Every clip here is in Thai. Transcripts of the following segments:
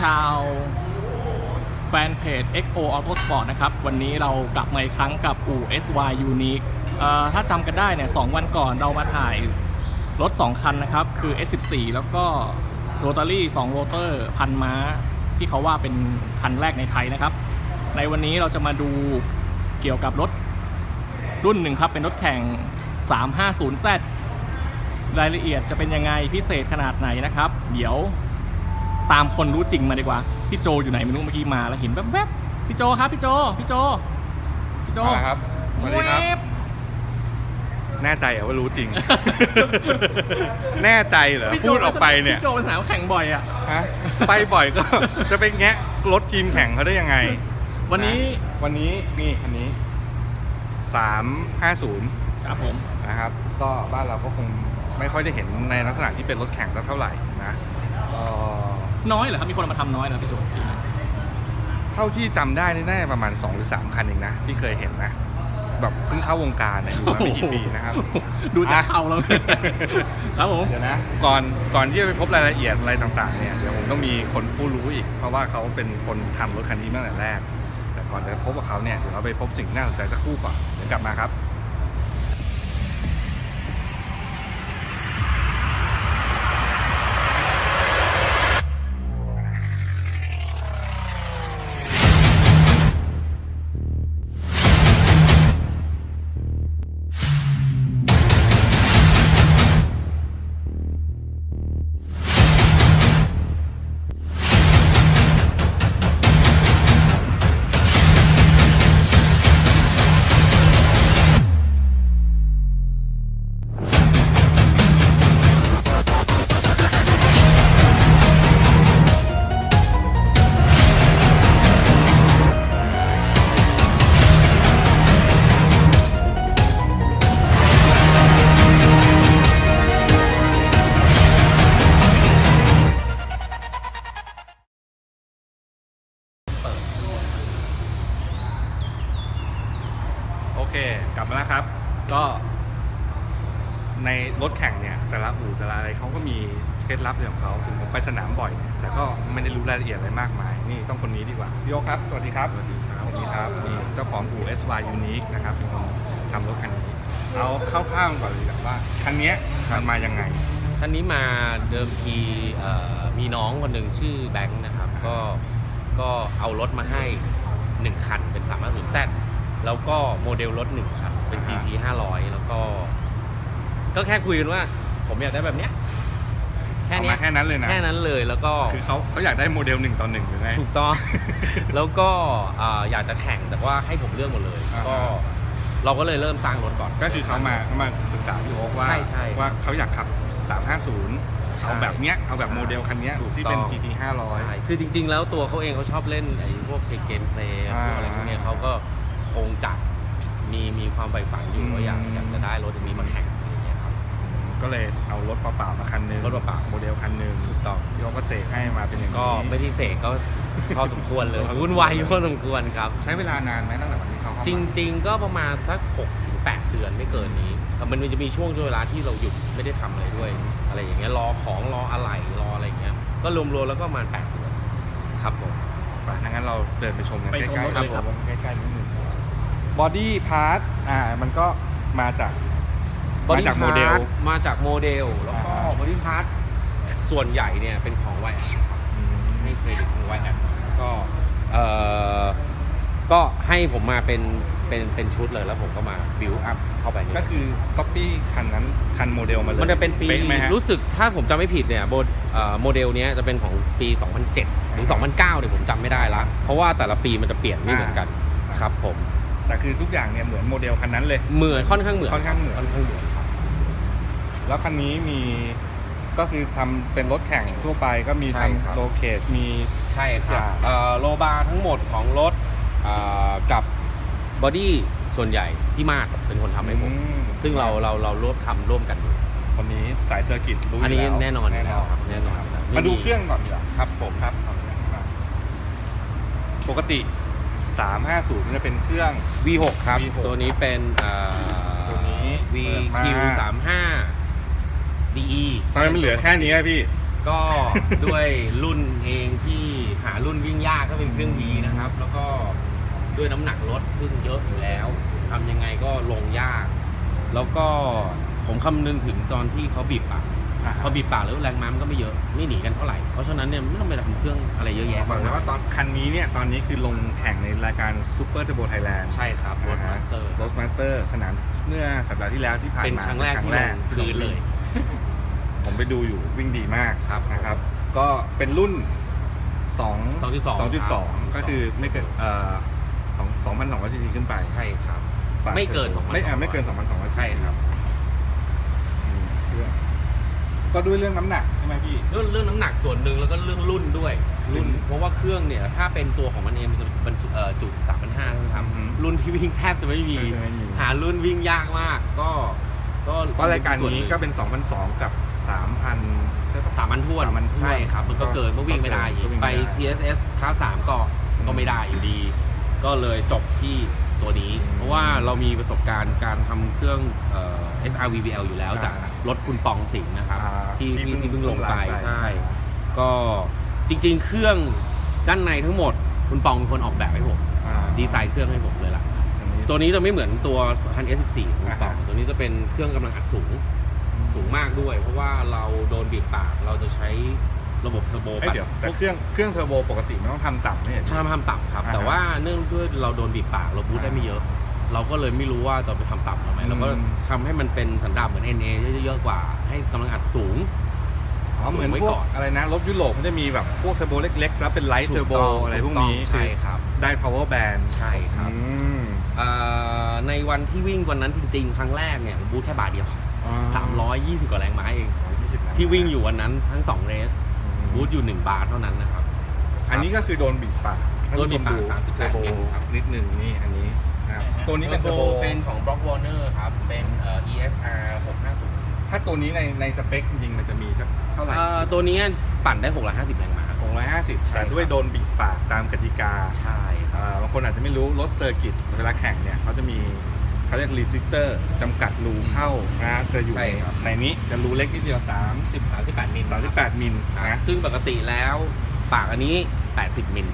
ชาวแฟนเพจ XO Auto Sport นะครับ วันนี้เรากลับมาอีกครั้งกับอู่ SY Unique ถ้าจำกันได้เนี่ยสองวันก่อนเรามาถ่ายรถ 2 คันนะครับ คือ S14 แล้วก็โรตารี่2โรเตอร์พันม้า ที่เขาว่าเป็นคันแรกในไทยนะครับ ในวันนี้เราจะมาดูเกี่ยวกับรถรุ่นหนึ่งครับ เป็นรถแข่ง 350Z รายละเอียดจะเป็นยังไงพิเศษขนาดไหนนะครับ เดี๋ยว ตามคนรู้จริงมาดีกว่า พี่โจอยู่ไหนไม่รู้เมื่อกี้มาแล้วเห็นแวบๆพี่โจครับพี่โจพี่โจพี่โจมาแล้วครับสวัสดีครับ แว๊บแน่ใจเหรอว่ารู้จริง แน่ใจเหรอ พี่โจพูดออกไปเนี่ย พี่โจเป็นสนามแข่งบ่อยอะ ฮะ ไปบ่อยก็ จะไปแงะรถทีมแข่งเขาได้ยังไงวันนี้ะวันนี้นี่คันนี้ 350 ครับผม นะครับ ก็บ้านเราก็คงไม่ค่อยได้เห็นในลักษณะที่เป็นรถแข่งสักเท่าไหร่นะก็ น้อยเหรอครับมีคนเอามาทำน้อยเหรอพี่โจเท่าที่จำได้นี่น่าจะประมาณ 2 หรือ 3 คันเองนะ ที่เคยเห็นนะ แบบเพิ่งเข้าวงการนะอยู่มาไม่กี่ปีนะครับ ดูจากอะเข่าแล้วครับผม เดี๋ยวนะ ก่อนก่อนที่จะไปพบรายละเอียดอะไรต่างๆเนี่ยเดี๋ยวผมต้องมีคนผู้รู้อีก เพราะว่าเขาเป็นคนทำรถคันนี้มาตั้งแต่แรก แต่ก่อนจะพบกับเขาเนี่ยเดี๋ยวเราไปพบสิ่งที่น่าสนใจสักครู่ก่อนเดี๋ยวกลับมาครับ ข่งเนี่ยแต่ละอู่แต่ละอะไรเขาก็มีเคล็ดลับของเขาถึงผมไปสนามบ่อย แต่ก็ไม่ได้รู้รายละเอียดอะไรมากมาย นี่ต้องคนนี้ดีกว่าพี่โยกครับ สวัสดีครับ สวัสดีครับสวัสดีครับนี่เจ้าของอู่ SY Unique นะครับเป็นคนทำรถคันนี้ เอาคร่าวๆก่อนเลยดีกว่าว่าคันเนี้ยมันมายังไงคันนี้มาเดิมทีเอ่อมีน้องคนหนึ่งชื่อแบงค์นะครับ ก็ก็เอารถมาให้ 1 คันเป็น3 5 0 Z แล้วก็โมเดลรถ 1 คัน เป็น GT 500 แล้วก็ ก็แค่คุยกันว่า ผมอยากได้แบบเนี้ยแค่เอาเนี้มายแค่นั้นเลยนะ แค่นั้นเลยแล้วก็ คือเขาเขาอยากได้โมเดลหนึ่งต่อหนึ่งหรือไง ถูกต้อง แล้วก็อ่าอยากจะแข่งแต่ว่าให้ผมเลือกหมดเลย อ่าฮะ ก็เราก็เลยเริ่มสร้างรถก่อน ก็คือเขามาเขามาปรึกษาพี่โอ๊คว่าใช่ใช่ว่าเขาอยากขับ 350ใช่เอาแบบเนี้ยเอาแบบโมเดลคันเนี้ยถูกที่เป็น ต้อง GT ใช่500คือจริง ๆ แล้วตัวเขาเองเขาชอบเล่นไอ้พวกเกมเพลย์อ่าพวกอะไรพวกเนี้ยเขาก็คงจะมีมีความใฝ่ฝันอยู่อืม ว่าอยากอยากจะได้รถอย่างนี้มาแข่ง ก็เลยเอารถเปล่าๆมาคันหนึงรถเปล่าๆโมเดลคันหนึงถูกต้องพี่โอ๊คก็เสกให้มาเป็นอย่างนี้ ก็ไม่ที่เสกก็ พอสมควรเลยพอสมควรวุ่นวายอยู่พอสมควรครับ ใช้เวลานานไหมตั้งแต่วันที่เขาเข้ามาจริง ๆ ก็ประมาณสัก6ถึง8เดือนไม่เกินนี้แต่มันจะมีช่วงเวลาที่เราหยุดไม่ได้ทำอะไรด้วย อะไรอย่างเงี้ยรอของรออะไหล่รออะไรอย่างเงี้ยก็รวมๆแล้วก็ประมาณ8เดือนครับผม ไปงั้นเราเดินไปชมกันไปใกชมล้รถๆเลยครับผมใกล้ๆนิดนึงบอดี้พาร์ทอ่ามันก็มาจาก มาจากโมเดลมาจากโมเดล แล้วก็อ่าบอดี้พาร์ทส่วนใหญ่เนี่ยเป็นของไวแอดอืมให้เครดิตของไวแอดก็เอ่อก็ให้ผมมาเป็นเป็นเป็นชุดเลยแล้วผมก็มาบิวอัพเข้าไปนี่ก็คือก๊อปปี้คันนั้นคันโมเดลมาเลยมันจะเป็นปีป๊ไหมฮะ รู้สึกถ้าผมจำไม่ผิดเนี่ยโมเอ่อโมเดลเนี้ยจะเป็นของปี 2007 หรือ 2009เนี่ยผมจำไม่ได้ละ เพราะว่าแต่ละปีมันจะเปลี่ยนไม่เหมือนกันอ่า ครับผมแต่คือทุกอย่างเนี่ยเหมือนโมเดลคันนั้นเลย เหมือนค่อนข้างเหมือนค่อนข้างเหมือน ค่อนข้างเหมือนครับ แล้วคันนี้มีก็คือทำเป็นรถแข่งทั่วไปก็มีใช่ครับ ทำโลเคทมี ใช่คอรับย่าง เอ่อโลบาร์ทั้งหมดของรถเอ่อกับบอดี้ส่วนใหญ่ที่มากเป็นคนทำให้ผม อืมซึ่งเราเราเราร่วมทำร่วมกันอยู่ คนนี้สายเซอร์กิตรู้อันนี้ยู่ล้วแน่นอนอยู่แล้วครับแน่นอนอยู่แล้วไม่มาดูมี เครื่องก่อนดีกว่าครับผมครับเอาเลยมาปกติ 350มันจะเป็นเครื่อง V6 ครับ V6 ตัวนี้เป็นเอ่อ ตัวนี้ VQ เปิดมา35 DE ทำไมมันเหลือแค่นี้อะพี่ ก็ด้วยรุ่นเองที่หารุ่นวิ่งยากก็เป็นเครื่อง V นะครับ แล้วก็ด้วยน้ำหนักรถซึ่งเยอะอยู่แล้วทำยังไงก็ลงยาก แล้วก็ผมคำนึงถึงตอนที่เขาบีบปากอ่าฮะพอบีบปากแล้วแรงม้ามันก็ไม่เยอะไม่หนีกันเท่าไหร่ เพราะฉะนั้นเนี่ยไม่ต้องไปทำเครื่องอะไรเยอะแยะบอกเลยว่าตอนคันนี้เนี่ย ตอนนี้คือลงแข่งในรายการ Super Turbo Thailand ใช่ครับรถมาสเตอร์รถมาสเตอร์สนามเมื่อสัปดาห์ที่แล้วที่ผ่านเป็นมาครั้งแรกที่ลงที่คืนเลย ผมไปดูอยู่วิ่งดีมากครับ นะครับ ก็เป็นรุ่น2 2.2 2.2 ก็คือไม่เกินเอ่อ2 2,200ซีซีขึ้นไปใช่ครับไม่เกิน2,200 ไม่อ่าไม่เกิน2,200ใช่ครับอืมเครื่องก็ด้วยเรื่องน้ำหนักใช่ไหมพี่ เรื่องเรื่องน้ำหนักส่วนหนึ่งแล้วก็เรื่องรุ่นด้วยรุ่นจริงเพราะว่าเครื่องเนี่ยถ้าเป็นตัวของมันเองมันจะบรรจุเอ่อจุ3,500ใช่ไหมครับอือฮึรุ่นที่วิ่งแทบจะไม่มีแทบจะไม่มี หารุ่นวิ่งยากมากก็ ก็เพราะรายการส่วหนี้งก็เป็น2,200กับ 3,000ใช่ปะ สามพันท้วน3,000ท้วนใช่ครับมันก็เกินก็วิ่งไม่ได้อีก็กวิ่งไปไม่ได้ TSS คลาสสามก็ก็ไม่ได้อยู่ดี ก็เลยจบที่ตัวนี้อืมเพราะว่าเรามีประสบการณ์การทำเครื่องเอ่อ SRVBL อยู่แล้วอ่าจากรถคุณปองสิงห์นะครับ อ่าที่ที่ที่เพิ่งที่เพิ่งลงไปลงไป ใช่ ก็จริงๆ เครื่องด้านในทั้งหมดคุณปองเป็นคนออกแบบให้ผม อ่าดีไซน์เครื่องให้ผมเลยล่ะอันนี้ ตัวนี้จะไม่เหมือนตัวคัน S14 ของคุณปองอ่าฮะ ตัวนี้จะเป็นเครื่องกำลังอัดสูงสูงมากด้วย เพราะว่าเราโดนบีบปากเราจะใช้ระบบเทอร์โบเอ้ยเดี๋ยวแต่เครื่องเครื่องเทอร์โบปกติมันต้องทำต่ำไม่ใช่ใช่ทำต่ำครับ อ่าฮะแต่ว่าเนื่องด้วยเราโดนบีบปากเราบูทได้ไม่เยอะ เราก็เลยไม่รู้ว่าจะไปทำต่ำทำไมอืม เราก็ทำให้มันเป็นสันดาปเหมือน NA เยอะๆกว่า ให้กำลังอัดสูง อ๋อเหมือนสูงไว้พวก่กอน อะไรนะรถยุโรปมันจะมีแบบพวกเทอร์โบเล็กๆ แล้วเป็นไลท์เทอร์โบถูกต้งอะไรพวกนี้ถูใช่ครับ ได้ power band ใช่ครับ อืมเอ่อ ในวันที่วิ่งวันนั้นจริงๆ ครั้งแรกเนี่ยผมบูทแค่บาทเดียว 320 กว่าแรงม้าเอง120ที่วิ่งอยู่วันนั้นทั้ง 2 เรส บูทอยู่ 1 บาทเท่านั้นนะครับ อันนี้ก็คือโดนบีบปากโดนบีบปากท่นผู้ชม38เทอร์โบมิลครับนิดหนึ่งนี่อันนี้นะครับตัวนี้เป็นเทอร์โบเป็นของ Brock Warner ครับ เป็นเอ่อ EFR 650 ถ้าตัวนี้ในในสเปคจริงๆมันจะมีสักเท่าไหร่เอ่อตัวนี้ปั่นได้ 650 แรงม้า 650 ใช่แต่ด้วยครับ โดนบีบปากตามกติกาใช่ครับ อ่าบางคนอาจจะไม่รู้รถเซอร์กิตเวลาแข่งเนี่ยเขาจะมีเขาเรียกรีสิสเตอร์จำกัดรูเข้านะจะอยู่ใช่ในครับ ในนี้จะรูเล็กนิดเดียว30 38 มิล38 มิลนะนะซึ่งปกติแล้วปากอันนี้ 80 มิล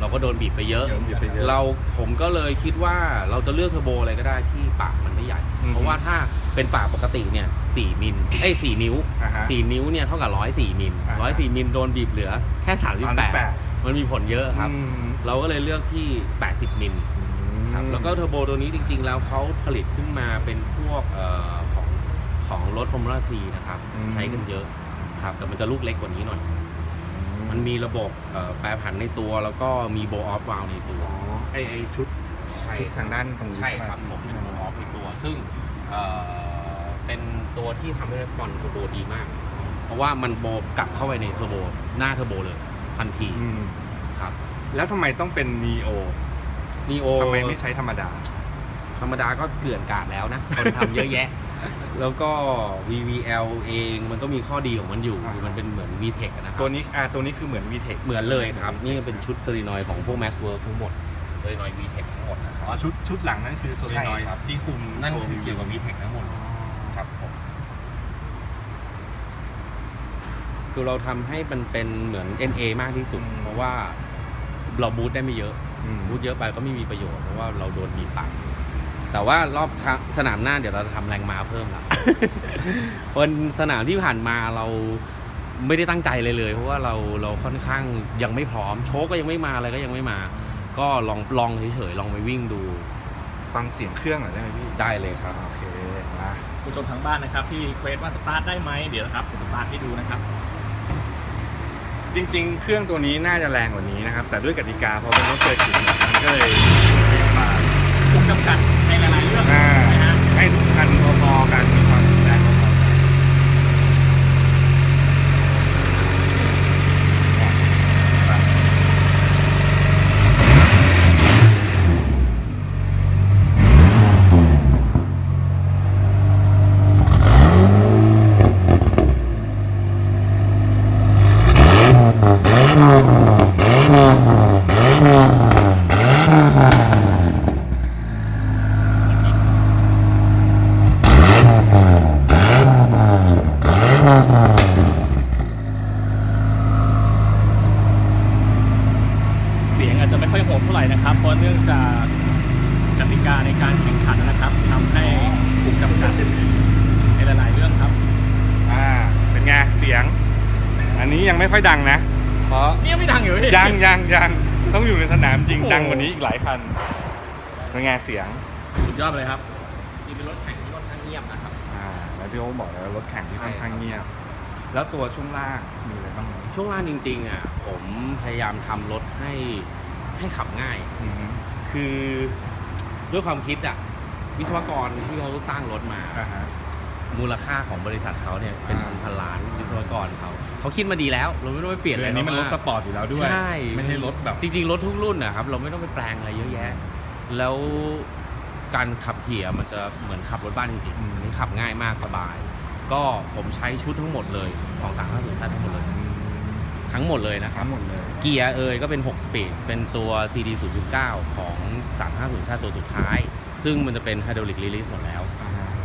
เราก็โดนบีบไปเยอะโดนบีบไปเยอะ เราผมก็เลยคิดว่าเราจะเลือกเทอร์โบอะไรก็ได้ที่ปากมันไม่ใหญ่ อืม เพราะว่าถ้า เป็นปากปกติเนี่ย4มิลเอ้ย4นิ้วอ่าฮะ4นิ้วเนี่ยเท่ากับ104มิลอ่าฮะ104มิลโดนบีบเหลือแค่38 มันมีผลเยอะครับ อืมเราก็เลยเลือกที่80มิล ครับแล้วก็เทอร์โบตัวนี้จริง ๆ แล้วเขาผลิตขึ้นมาเป็นพวกเอ่อของของรถฟอร์มูล่าทีนะครับ อืม ใช้กันเยอะครับแต่มันจะลูกเล็กกว่านี้หน่อย มันมีระบบเอ่อแปรผันในตัว แล้วก็มีโบออฟวาลในตัวอ๋อไอไอชุดใช่ชุดทางด้านตรงนี้ใช่ไหครับผมเป็นโบออฟในตัว ซึ่งเอ่อ เป็นตัวที่ทำให้รีสปอนเทอร์โบดีมาก เพราะว่ามันโบกลับเข้าไปในเทอร์โบหน้าเทอร์โบเลยทันทีอืมครับแล้วทำไมต้องเป็น Neo นีโอ ทำไมไม่ใช้ธรรมดา ธรรมดาก็เกลื่อนกลาดแล้วนะ คนทำเยอะแยะ แล้วก็ VVL เองมันก็มีข้อดีของมันอยู่อ่ามันเป็นเหมือน VTEC อะนะครับตัวนี้อ่าตัวนี้คือเหมือน VTEC เหมือนเลยครับ นี่เป็นชุดเซรีนอยของพวก Mass Work ทั้งหมดเซรีนอย VTEC ทั้งหมดนะครับ อ๋อชุดชุดหลังนั่นคือโซลินอยใช่ครับ ที่คุมนั่นตัว คือเกี่ยวกับ VTEC ทั้งหมดอ๋อครับผม คือเราทำให้มันเป็นเหมือน NA มากที่สุดเพราะว่าเราบูทได้ไม่เยอะ อืม บูทเยอะไปก็ไม่มีประโยชน์เพราะว่าเราโดนบีบปากแต่ว่ารอบครั้งสนามหน้าเดี๋ยวเราจะทำแรงม้าเพิ่มละ วันสนามที่ผ่านมาเราไม่ได้ตั้งใจเลยเลย เพราะว่าเราเราค่อนข้างยังไม่พร้อม โชคก็ยังไม่มาอะไรก็ยังไม่มา ก็ลองลองเฉยๆลองไปวิ่งดูฟังเสียงเครื่องหน่อยได้ไหมพี่ได้เลยครับ โอเคมา ผู้ชมทางบ้านนะครับที่เควสว่าสตาร์ทได้ไหมเดี๋ยวนะครับผมสตาร์ทให้ดูนะครับ จริง ๆ เครื่องตัวนี้น่าจะแรงกว่านี้นะครับ แต่ด้วยกติกาเพราะเป็นรถเซอร์กิตเนี่ยมันก็เลยมาถูกจำกัดในหลายๆเรื่อง อ่า ไม่ค่อยดังนะ เพราะนี่ยังไม่ดังอยู่เลยยังยังยังต้องอยู่ในสนามจริงโอ้โหดังกว่านี้อีกหลายคันเป็นไงเสียงสุดยอดไปเลยครับนี่เป็นรถแข่งที่ค่อนข้างเงียบนะครับอ่าแล้วพี่โอ๊คบอกแล้วรถแข่งที่ค่อนข้างเงียบ แล้วตัวช่วงล่างมีอะไรบ้างไหมช่วงล่างจริงๆอะผมพยายามทำรถให้ให้ขับง่าย อือฮึ คือด้วยความคิดอะวิศวกรที่เขาสร้างรถมา อ่าฮะ มูลค่าของบริษัทเขาเนี่ยเป็นอ่าพันพันล้านวิศวกรเขาเขาคิดมาดีแล้ว เราไม่ต้องไปเปลี่ยนอะไรอันนี้มันรถสากปอร์ตอยู่แล้วด้วยใช่ไม่ใช่รถแบบจริงๆรถทุกรุ่นนะครับเราไม่ต้องไปแปลงอะไรเยอะแยะ แล้วการขับขี่อะมันจะเหมือนขับรถบ้านจริงอืมๆอันนี้ขับง่ายมากสบาย ก็ผมใช้ชุดทั้งหมดเลยของ3 5 0ชาติทั้งหมดเลย ทั้งหมดเลยนะครับทั้งหมดเลยเกียร์เอยก็เป็น 6 สปีด เป็นตัว CD 0.9 ของ 350ชาติตัวสุดท้าย ซึ่งมันจะเป็นไฮดรอลิกรีลิสหมดแล้วอ่าฮะ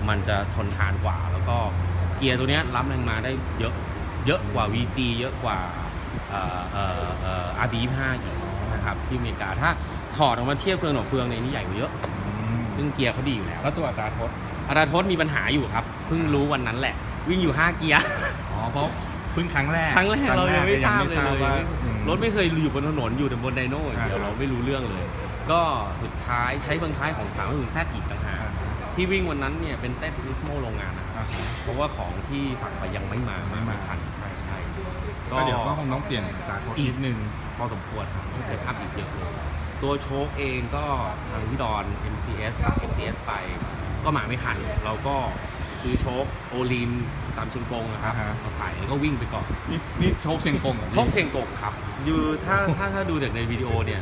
มันจะทนทานกว่า แล้วก็เกียร์ตัวเนี้ยรับแรงมาได้เยอะเยอะกว่า VG เยอะกว่าเอ่อเอ่อเอ่อ RB5 อีกนะครับที่อเมริกาถ้าถอดออกมาเทียบเฟืองต่อเฟืองในยนี่ใหญ่กว่าเยอะอืมซึ่งเกียร์เขาดีอยู่แล้ว แล้วตัวอัตราทดอัตราทดมีปัญหาอยู่ครับเพิ่งรู้วันนั้นแหละ วิ่งอยู่ 5 เกียร์อ๋อเพราะเพิ่งครั้งแรกครั้งแรกเรายังไม่ทราบเลยงเลยว่าอืมรถไม่เคยอยู่บนถนนอยู่แต่บนไดโน่อย่างเดียวอ่าเราไม่รู้เรื่องเลย ก็สุดท้ายใช้เฟืองท้ายของ3 0 0 Z อีกต่างหาก ที่วิ่งวันนั้นเนี่ยเป็นเต้นริสโมโรงงานนะครับอ่าฮะเพราะว่าของที่สั่งไปยังไม่มาไม่มาทันใช่ใช่ก็เดี๋ยวก็คงต้องเปลี่ยนอัตราทดอีนิกดนึงพอสมควรครับต้องเซตอัพอีกเยอะเลยตัวโชคเองก็ทางพี่ดอน MCS สั่ง MCS ไป ก็มาไม่ทัน เราก็ซื้อโชคโอลินตามเชียงกงนะครับอ่าฮะมาใส่แล้วก็วิ่งไปก่อน นี่นี่โชคเชียงกงเหรอพี่โชคเชียงกงครับ อยู่ถ้าถ้าถ้าดูจากในวิดีโอเนี่ย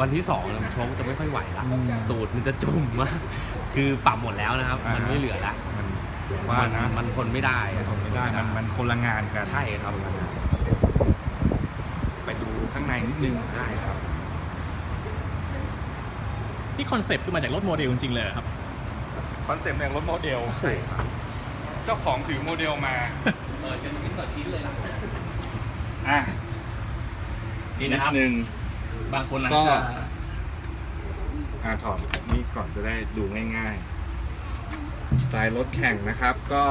วันที่สองเนี่ยโชคจะไม่ค่อยไหวละอืม ตูดมันจะจุ่มมากคือปรับหมดแล้วนะครับ อ่าฮะมันไม่เหลือละมันผมว่ามันนะมันทนไม่ได้มันทนไม่ได้มันมันคนละงานกันใช่ครับ ไปดูข้างในนิดนึงได้ครับ ที่คอนเซ็ปต์คือมาจากรถโมเดลจริงๆเลยเหรอครับ คอนเซ็ปต์เนี่ยรถโมเดล ใช่ครับเจ้าของถือโมเดลมาเปิดกันชิ้นต่อชิ้นเลยล่ะอะนี่นะครับดนึง บางคนอาจก็จะอ่าถอดนี่ก่อนจะได้ดูง่ายๆสไตล์รถแข่งนะครับ ก็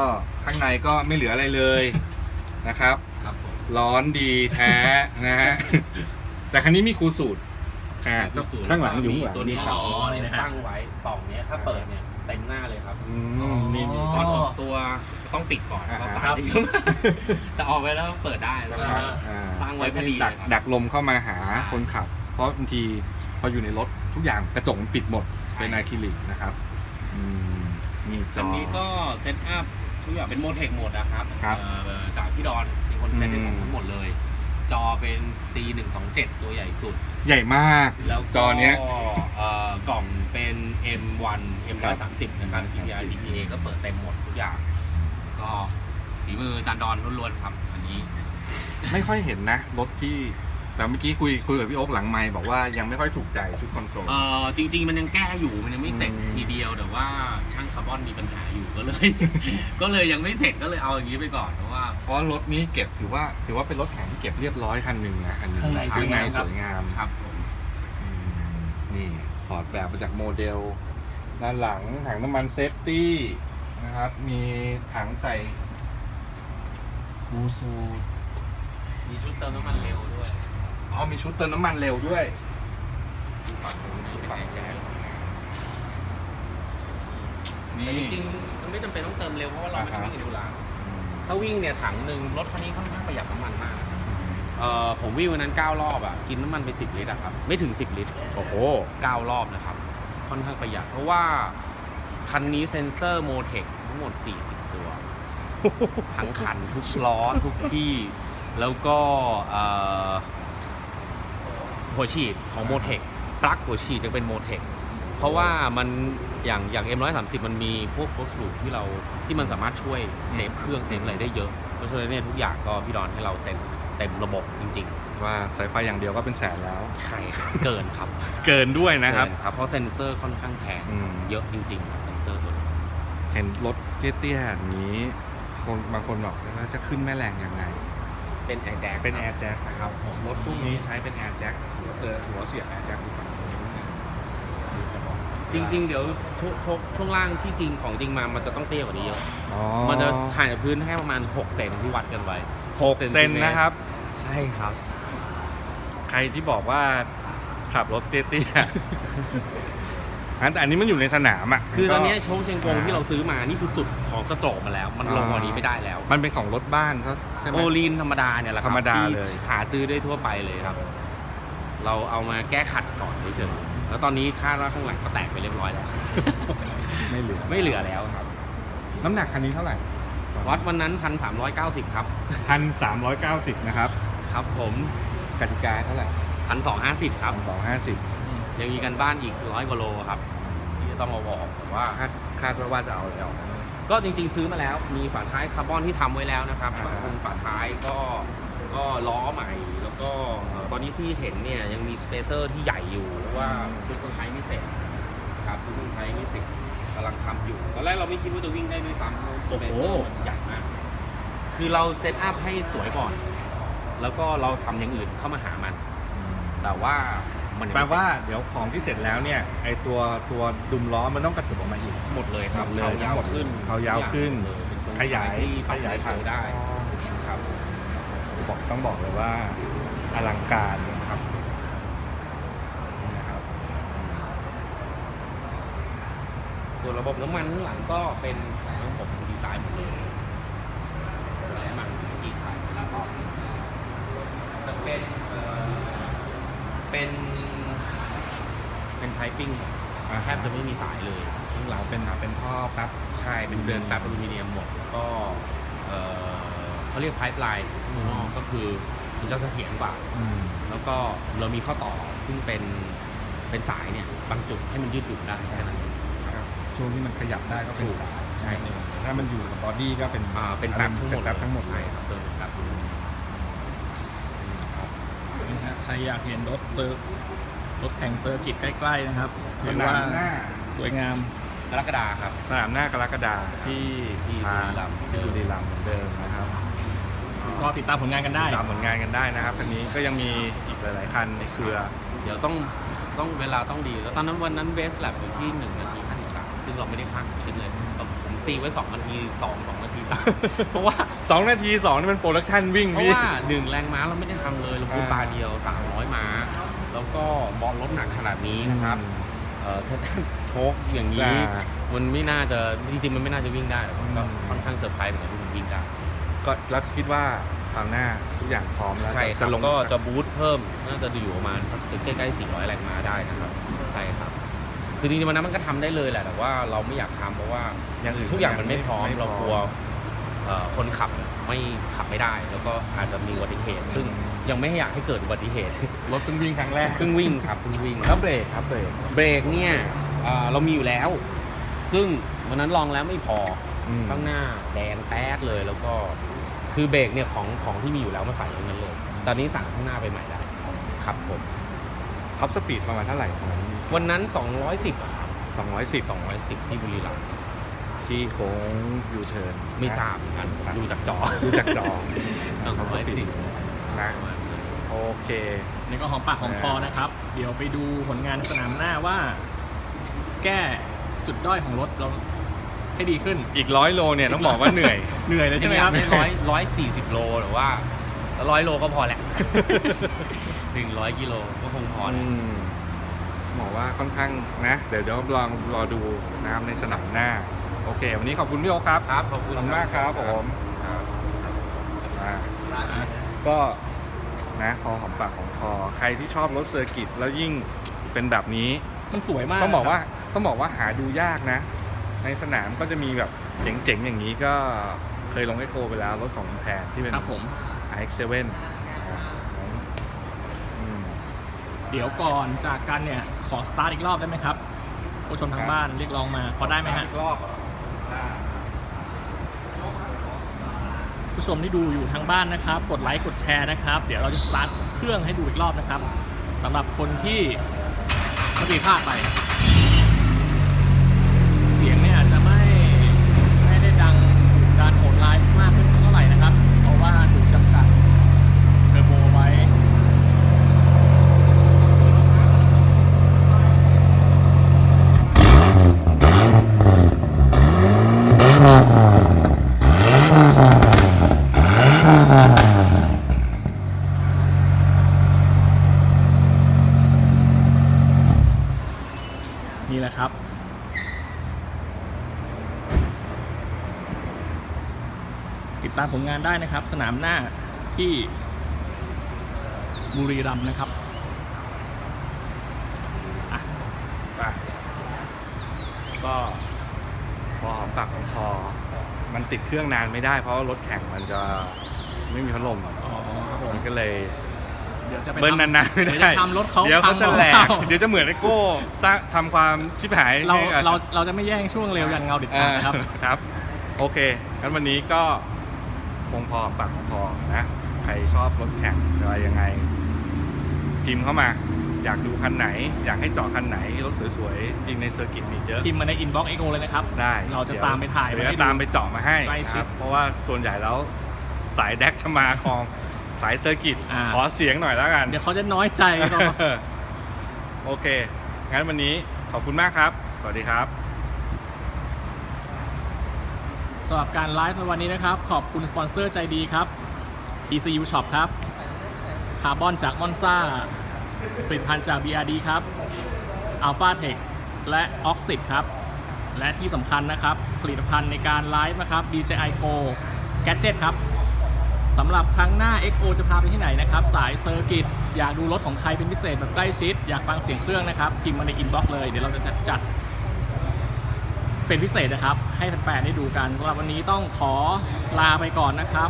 ข้างในก็ไม่เหลืออะไรเลยนะครับ ครับผมร้อนดีแท้นะฮะ แต่คันนี้มีครูสูตรอ่าข้างหลังอยู่ข้างหลังตัวนี้ครับอ๋อนี่นะฮะตั้งไว้ปล่องเนี้ยถ้าเปิดเนี่ยเต็มหน้าเลยครับอืมนี่นี่ก่อนออกตัวต้องติดก่อนอ่าเพราะสาครัยบจะเยอะมากแต่ออกไปแล้วเปิดได้แล้วนะครับก็อ่าตั้งไว้พอดีดักเลยครับดักลมเข้ามาหาใช่คนขับเพ ราะบางทีพออยู่ในรถทุกอย่างกระจกมันปิดหมดเป็นอะคริลิกนะครับอืมนี่จอัอนนี้ก็เซตอัพทุกอย่างเป็นโมเทคหมดนะครับครับ เอ่อจากพี่ดอนเป็นคนเซตให้ผมอืมทั้งหมดเลย จอเป็น C127 ตัวใหญ่สุด ใหญ่มาก แล้วจอเนี้ยเอ่อกล่องเป็น M1 M130 นะครับครับ GPR GPA ก็เปิดเต็มหมดทุกอย่าง ก็ฝีมือจานดอนล้วนๆครับ อันนี้ ไม่ค่อยเห็นนะ รถที่ แต่เมื่อกี้คุยคุยกับพี่โอ๊คหลังไมค์บอกว่ายังไม่ค่อยถูกใจชุดคอนโซล เอ่อจริง ๆ มันยังแก้อยู่มันยังไม่เสร็จอืม ทีเดียวแต่ว่าช่างคาร์บอนมีปัญหาอยู่ก็เลย ก็เลยยังไม่เสร็จก็เลยเอาอย่างนี้ไปก่อนเพราะว่า เพราะรถนี้เก็บถือว่า ถือว่าเป็นรถแข่งที่เก็บเรียบร้อยคันหนึ่งนะคันหนึ่งข้างใน ข้างในสสววยยงางามมครับผมอืมนี่ถอดแบบมาจากโมเดล ด้านหลังถังน้ำมันเซฟตี้นะครับ มีถังใส่คูซูดมีชุดเติมน้ำมันเร็วด้วย อ๋อมีชุดเติมน้ำมันเร็วด้วยฝั่งนู้นนี่เป็นแอร์แจ็คนี่แต่จริงๆมันไม่จำเป็นต้องเติมเร็วเพราะว่าเราไม่ได้อ่าฮะวิ่งในดูร้านถ้าวิ่งเนี่ยถังหนึ่งรถคันนี้ค่อนข้างประหยัดน้ำมันมากเอ่อผมวิ่งวันนั้น 9 รอบอะกินน้ำมันไป 10 ลิตรอะครับไม่ถึง 10 ลิตรโอ้โห9รอบนะครับ ค่อนข้างประหยัด เพราะว่าคันนี้เซ็นเซอร์โมเทคทั้งหมด 40 ตัว ทั้งคันทุกล้อทุกที่ แล้วก็เอ่อ หัวฉีดของโมเทคปลั๊กหัวฉีดยังเป็นโมเทคเพราะว่ามันอย่างอย่าง M130 มันมีพวกโคสลูที่เราที่มันสามารถช่วยเซฟเครื่องเซฟอะไรได้เยอะเพราะฉะนั้นเนี่ยทุกอย่างก็พี่ดอนให้เราเซ็นเต็มระบบจริง ว่าสายไฟอย่างเดียวก็เป็นแสนแล้ว ๆ ใช่ครับเกินครับเกินด้วยนะครับ เกิครับเพราะเซ็นเซอร์ค่อนข้างแพงอืม เยอะจริงๆครับเซ็นเซอร์ตัวนี้ เห็นรถเตี้ยๆอย่างนี้ คนบางคนบอกว่าจะขึ้นแม่แรงยังไง เป็นแอร์แจ็คเป็นแอร์แจ็คนะครับรถพวกนี้ใช้เป็นแอร์แจ็คเออหัวเสียบแอร์แจ็คอยู่ฝั่งนู้นเนี่ยดูกระบอกจริง ๆ เดี๋ยวช่วงช่วงช่วงล่างที่จริงของจริงมามันจะต้องเตี้ยกว่านี้เยอะอ๋อมันจะถ่ายจากพื้นให้ประมาณ 6 เซนที่วัดกันไว้หกเซนนะครับ ใช่ครับ ใครที่บอกว่าขับรถเตี้ยๆ อันแต่อันนี้มันอยู่ในสนามอะคือตอนเนี้ยก็โชคเชียงกงที่เราซื้อมานี่คือสุดของสโตรกมาแล้ว มันลงกว่านี้ไม่ได้แล้ว มันเป็นของรถบ้านเขาใช่ไหมโอลีนธรรมดาเนี่ยแหละครัธรรมดาที่เลยหาซื้อได้ทั่วไปเลยครับ เราเอามาแก้ขัดก่อนเฉยๆแล้วตอนนี้คาดว่าข้างหลังก็แตกไปเรียบร้อยแล้ว ไม่เหลือไม่เหลือแล้วครับ น้ำหนักคันนี้เท่าไหร่วัดวันนั้นพันสามร้อยเก้าสิบครับพันสามร้อยเก้าสิบนะครับ ครับผมกติกาเท่าไหร่พันสองห้าสิบครับสองห้าสิบ ยังมีกันบ้านอีกร้อยกว่าโลครับที่จะต้องมาบอกว่า คาดคาดว่าว่าจะเอาอะไรออกนะก็จริงๆซื้อมาแล้วมีฝาท้ายคาร์บอนที่ทำไว้แล้วนะครับอ่า ปรับปรุงฝาท้ายก็ก็ล้อใหม่ แล้วก็เอ่อตอนนี้ที่เห็นเนี่ยยังมีสเปเซอร์ที่ใหญ่อยู่เพราะว่าชุดเครื่องใช้ไม่เสร็จครับชุดเครื่องใช้ไม่เสร็จกำลังทำอยู่ตอนแรกเราไม่คิดว่าจะวิ่งได้ด้วยซ้ำสเปเซอร์มันใหญ่มาก คือเราเซตอัพให้สวยก่อน แล้วก็เราทำอย่างอื่นเข้ามาหามัน แต่ว่า มันยังแปลไม่เสร็จ ว่าเดี๋ยวของที่เสร็จแล้วเนี่ยไอตัวตัวดุมล้อมันต้องกระตุกออกมาอีก หมดเลยครับหมดเลยเขายาวขึ้นเขายาวขึ้นทุกอเป็นขยายที่ขยายโชว์ได้ครับบอกต้องบอกเลยว่าอลังการนะครับนี่นะครับ ส่วนระบบน้ำมันข้างหลังก็เป็นของผมดีไซน์หมดเลยอะไรมันที่ถ่ายแล้วก็จะเป็นเอ่อเป็น เป็นไพปิ้งอ่าแทบจะไม่มีสายเลยข้างหลังเป็นเป็นท่อแป๊บใช่เป็นเดินแบบอลูมิเนียมหมดแล้วก็เอ่อเขาเรียกไพป์ไลน์ข้างนอกก็คือมันจะเสถียรกว่า อืมแล้วก็เรามีข้อต่อซึ่งเป็นเป็นสายเนี่ยบางจุดให้มันยืดหยุ่นได้แค่นั้นเอง ครับช่วงที่มันขยับได้ก็เป็นถูกสายใช่ ถ้ามันอยู่กับบอดี้ก็เป็นอ่าเป็นแป๊บทั้งหมดเป็นแป๊บทั้งหมดเลใช่ยครับเติมเป็นแป๊บทั้งหมดนี่ฮะใครอยากเห็นรถเซอร์ รถแข่งเซอร์กิตใกล้ ๆ นะครับสถือนาว่ามหน้าสวยงามกรกฎาครับสนามหน้ากรกฎาที่ที่ช้างบุรีรัมย์ที่บุรีรัมย์เหมือนเดิมนะครับ ก็ติดตามผลงานกันได้ตามผลงานกันได้นะครับคันนี้ก็ยังมีอีกหลาย ๆ คันในเครือ เดี๋ยวต้องต้องเวลาต้องดี แล้วตอนนั้นวันนั้นเบสแลบอยู่ที่1นาที53ซึ่งเราไม่ได้คาดคิดเลยผมตีไว้ 2 นาที 2 2 นาที 3 เพราะว่า 2 นาที2นี่มันโปรดักชันวิ่งเพราะพี่ว่าหนึ่งแรงม้าเราไม่ได้ทำเลยเราพูดอ่าปลาเดียว 300 ม้า แล้วก็บอลรถหนักขนาดนี้นะครับเออเซตโชคอย่างนี้ อ่ามันไม่น่าจะจริงๆมันไม่น่าจะวิ่งได้หรอกก็อืม ค่อนข้างเซอร์ไพรส์เหมือนกันที่มันวิ่งได้ ก็แล้วคิดว่าคราวหน้าทุกอย่างพร้อมแล้วใช่ครัจะบลงก็จะบูทเพิ่มน่าจะอยู่ประมาณใกล้ๆ 400 แรงม้าได้ครับใช่ครับ คือจริงๆวันนั้นมันก็ทำได้เลยแหละแต่ว่าเราไม่อยากทำเพราะว่าอย่างอื่นทุกอย่างมันไม่พร้อมไม่พร้อมเรากลัวเอ่อคนขับไม่ขับไม่ได้ แล้วก็อาจจะมีอุบัติเหตุ ซึ่ง ยังไม่อยากให้เกิดอุบัติเหตุ รถเพิ่งวิ่งครั้งแรกเพิ่งวิ่งครับเพิ่งวิ่งแล้วเบรกครับเบรกเบรกเนี่ยเอ่อเรามีอยู่แล้ว ซึ่งวันนั้นลองแล้วไม่พออืมข้างหน้าแดงแป๊ดเลยแล้วก็คือเบรกเนี่ยของของที่มีอยู่แล้วมาใส่อย่างนั้นเลย ตอนนี้สั่งข้างหน้าไปใหม่แล้วครับผมท็อปสปีดประมาณเท่าไหร่ของวันนั้น 210อะครับ210 210 ที่บุรีรัมย์ที่โค้งยูเทิร์นไม่ทราบเหมือนกันดูจากจอ ดูจากจอ 210ท็อปสปีดนะประมาณนั้น โอเคนี่ก็หอมปากหอมคอนะครับ เดี๋ยวไปดูผลงานสนามหน้าว่า แก้จุดด้อยของรถเราให้ดีขึ้น อีกร้อยโลเนี่ยต้องบอกว่าเหนื่อย เหนื่อยเลยจใช่ริไหมงๆครับไม่ร้อยร้อยสี่สิบโลหรือว่าร้อยโลก็พอแหละหนึ่งร้อยกิโลก็คงพอแหละมบอกว่าค่อนข้างนะ เดี๋ยวเดี๋ยวลองรอดูนะครับในสนามหน้า โอเค วันนี้ขอบคุณพี่โอคครับครับขอบขคุอบณคุณมากครับผมครับอ่าก็ นะพอหอมปากหอมคอใครที่ชอบรถเซอร์กิตแล้วยิ่งเป็นแบบนี้มันสวยมากต้องบอกว่าต้องบอกว่าหาดูยากนะ ในสนามก็จะมีแบบเจ๋งๆอย่างนี้ก็เคยลงไอโคไปแล้วรถของแพนที่เป็นครับผม iX7 อืมเดี๋ยวก่อนจากกันเนี่ย ขอสตาร์ทอีกรอบได้ไหมครับผู้ชมทางบ้านเรียกร้องมาพอได้ไหมฮะ อีกรอบได้ ผู้ชมที่ดูอยู่ทางบ้านนะครับ กดไลค์กดแชร์นะครับ เดี๋ยวเราจะสตาร์ทเครื่องให้ดูอีกรอบนะครับสำหรับคนที่เมื่อกี้พลาดไป เสียงเนี่ยอาจจะไม่ไม่ได้ดังการโหดร้ายมากขึ้นเท่าไหร่นะครับ เพราะว่าถูกจำกัดเทอร์โบไว้ นะครับ ติดตามผลงานได้นะครับ สนามหน้าที่บุรีรัมย์นะครับไปก็พอหอมปากหอมคอ มันติดเครื่องนานไม่ได้ เพราะว่ารถแข่งมันจะไม่มีพัดลมอ๋อครับผมมันก็เลยเดี๋ยวจะไปเบิ้ลทำนานๆไม่เดี๋ยวได้จะทำรถเขาเดี๋ยวเขาจะพังแหลกเอาเดี๋ยวจะเหมือนไอโก้สร้างทำความชิบหายเราให้กับเราเราจะไม่แย่งช่วงเร็วยันเงาเด็ดขาดนะครับเออครับ โอเคงั้นวันนี้ก็ คงพอปากพอนะใครชอบรถแข่งอะไรยังไง พิมพ์เข้ามาอยากดูคันไหน อยากให้เจาะคันไหน รถสวยๆ จริงในเซอร์กิตมีเยอะ พิมพ์มาในอินบ็อกซ์เอ็กโอเลยนะครับ ได้เราจะดี๋ยวตามไปถ่ายเดี๋มายวให้จะดูตามไปเจาะมาให้ใกล้ชิดครับเพราะว่าส่วนใหญ่แล้วสายแดกจะมาคลองสายเซอร์กิตอ่าขอเสียงหน่อยแล้วกัน เดี๋ยวเขาจะน้อยใจก็โอเค งั้นวันนี้ขอบคุณมากครับ สวัสดีครับ สำหรับการไลฟ์ในวันนี้นะครับ ขอบคุณสปอนเซอร์ใจดีครับ ECU Shop ครับ คาร์บอนจากมอนซ่าผลิตภัณฑ์จาก BRD ครับ Alpha Tech และ Oxid ครับ และที่สำคัญนะครับ ผลิตภัณฑ์ในการไลฟ์นะครับ DJI Go Gadget ครับสำหรับครั้งหน้า XO จะพาไปที่ไหนนะครับ สายเซอร์กิต อยากดูรถของใครเป็นพิเศษแบบใกล้ชิด อยากฟังเสียงเครื่องนะครับ พิมพ์มาในอินบ็อกซ์เลย เดี๋ยวเราจะจัด เป็นพิเศษนะครับ ให้แฟนๆได้ดูกันสำหรับวันนี้ต้องขอลาไปก่อนนะครับ